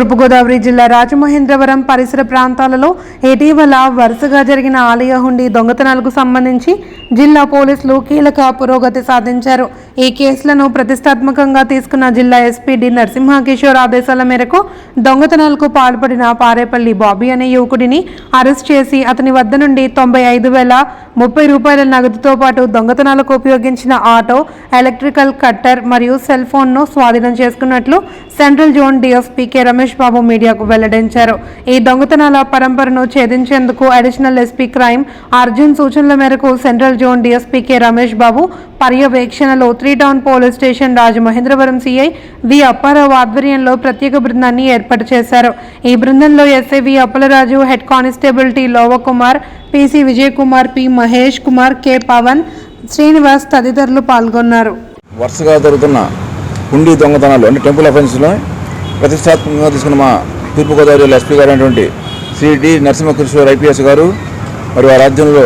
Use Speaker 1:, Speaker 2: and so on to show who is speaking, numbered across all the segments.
Speaker 1: తూర్పుగోదావరి జిల్లా రాజమహేంద్రవరం పరిసర ప్రాంతాలలో ఇటీవల వరుసగా జరిగిన ఆలయ హుండీ దొంగతనాలకు సంబంధించి జిల్లా పోలీసులు కీలక పురోగతి సాధించారు. ఈ కేసులను ప్రతిష్టాత్మకంగా తీసుకున్న జిల్లా ఎస్పీ డి నరసింహకిషోర్ ఆదేశాల మేరకు దొంగతనాలకు పాల్పడిన పారేపల్లి బాబీ అనే యువకుడిని అరెస్ట్ చేసి అతని వద్ద నుండి తొంభై ఐదు వేల ముప్పై రూపాయల నగదుతో పాటు దొంగతనాలకు ఉపయోగించిన ఆటో ఎలక్ట్రికల్ కట్టర్ మరియు సెల్ ఫోన్ను స్వాధీనం చేసుకున్నట్లు central zone DSP K Ramesh Babu మీడియాకు వెల్లడించారు. ఈ దొంగతనాల పరంపరను ఛేదించేందుకు అడిషనల్ ఎస్పీ క్రైమ్ అర్జున్ సూచనల మేరకు central zone DSP K Ramesh Babu పర్యవేక్షణలో three town police station Rajamahendravaram CI V Apparao ఆధ్వర్యంలో ప్రత్యేక బృందాన్ని ఏర్పాటు చేశారు. ఈ బృందంలో SI V Appalaraju head constable T Lovakumar PC Vijay Kumar P Mahesh Kumar K Pavan Srinivas తదితరులు పాల్గొన్నారు.
Speaker 2: వరుసగా జరుగుతున్న హుండీ దొంగతనాలు అంటే టెంపుల్ అఫెన్స్లో ప్రతిష్టాత్మకంగా తీసుకున్న మా తూర్పుగోదావరి జిల్లా ఎస్పీ గారు అయినటువంటి శ్రీ డి నరసింహకృష్ణ ఐపీఎస్ గారు మరియు ఆ రాజ్యంలో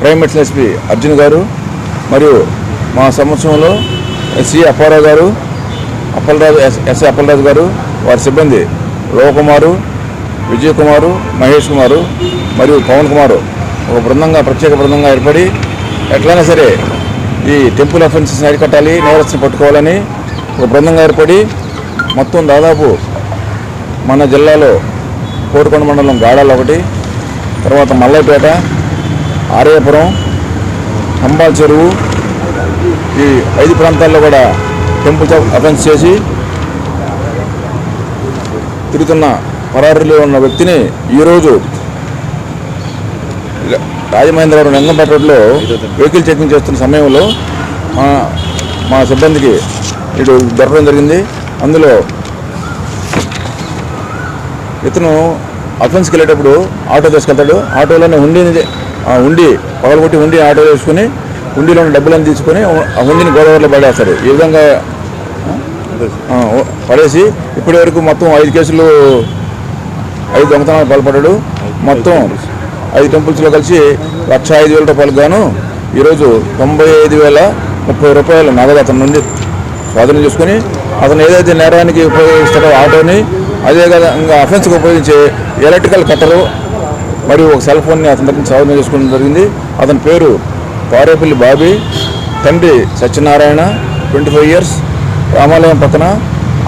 Speaker 2: క్రైమ్ మెట్స్ ఎస్పీ అర్జున్ గారు మరియు మా సంవత్సరంలో ఎస్సీ అప్పారావు గారు అప్పలరాజు ఎస్ అప్పలరాజు గారు వారి సిబ్బంది లోకుమారు విజయ్ కుమారు మహేష్ కుమారు మరియు పవన్ కుమారు ఒక బృందంగా ప్రత్యేక బృందంగా ఏర్పడి ఎట్లయినా సరే ఈ టెంపుల్ అఫెన్సెస్ని అరికట్టాలి నేరస్తుని పట్టుకోవాలని ఒక బృందంగా ఏర్పడి మొత్తం దాదాపు మన జిల్లాలో కోరుకొండ మండలం గాడాలు ఒకటి తర్వాత మల్లైపేట ఆర్యపురం అంబాల్ చెరువు ఈ ఐదు ప్రాంతాల్లో కూడా టెంపుల్ అఫెన్స్ చేసి తిరుగుతున్న పరారీలో ఉన్న వ్యక్తిని ఈరోజు రాజమహేంద్రవరం రంగంపేట రోడ్లో వెహికల్ చెకింగ్ చేస్తున్న సమయంలో మా మా సిబ్బందికి ఇటు దొరకడం జరిగింది. అందులో ఇతను అఫెన్స్కి వెళ్ళేటప్పుడు ఆటో తీసుకెళ్తాడు. ఆటోలోనే ఉండిని ఉండి పగలగొట్టి ఉండి ఆటో వేసుకుని ఉండిలో డబ్బులను తీసుకొని ఆ ఉండిని గోదావరిలో పడేస్తాడు. ఈ విధంగా పడేసి ఇప్పటి వరకు మొత్తం ఐదు కేసులు ఐదు దొంగతనాలు పాల్పడ్డాడు. మొత్తం ఐదు టెంపుల్స్లో కలిసి లక్ష ఐదు వేల రూపాయలకు గాను ఈరోజు తొంభై ఐదు వేల ముప్పై రూపాయలు నగదు అతని నుండి స్వాధీనం చేసుకుని అతను ఏదైతే నేరానికి ఉపయోగిస్తాడో ఆటోని అదే విధంగా అఫెన్స్కి ఉపయోగించే ఎలక్ట్రికల్ కట్టరు మరియు ఒక సెల్ ఫోన్ని అతని దగ్గర స్వాధీనం చేసుకోవడం జరిగింది. అతని పేరు పారేపల్లి బాబీ తండ్రి సత్యనారాయణ ట్వంటీ ఫైవ్ ఇయర్స్ రామాలయం పక్కన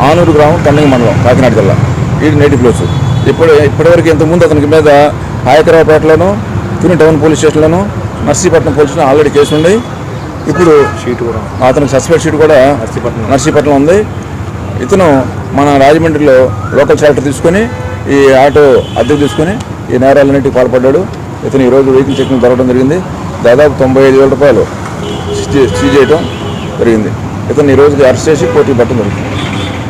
Speaker 2: ఆనూరు గ్రామం కన్నింగ మండలం కాకినాడ జిల్లా. ఇది నేటివ్ ప్లేస్ ఇప్పుడు ఇప్పటివరకు ఇంతకుముందు అతనికి మీద హాయకరావుపేటలోను Tuni town police స్టేషన్లోను Narsipatnam police station already case ఉంది ఇప్పుడు
Speaker 3: షీట్ కూడా
Speaker 2: అతనికి సస్పెక్ట్ షీట్ కూడా
Speaker 3: నర్సీపట్నం.
Speaker 2: నర్సీపట్నం ఉంది. ఇతను మన రాజమండ్రిలో లోకల్ షాల్టర్ తీసుకొని ఈ ఆటో అద్దెకు తీసుకొని ఈ నేరాలన్నింటికి పాల్పడ్డాడు. ఇతను ఈరోజు వెహికల్ చెక్కింగ్ దొరకడం జరిగింది. దాదాపు తొంభై ఐదు వేల రూపాయలు సీజ్ చేయడం జరిగింది. ఇతను ఈ రోజుకి అరెస్ట్ చేసి కోర్టుకు పట్టడం జరిగింది.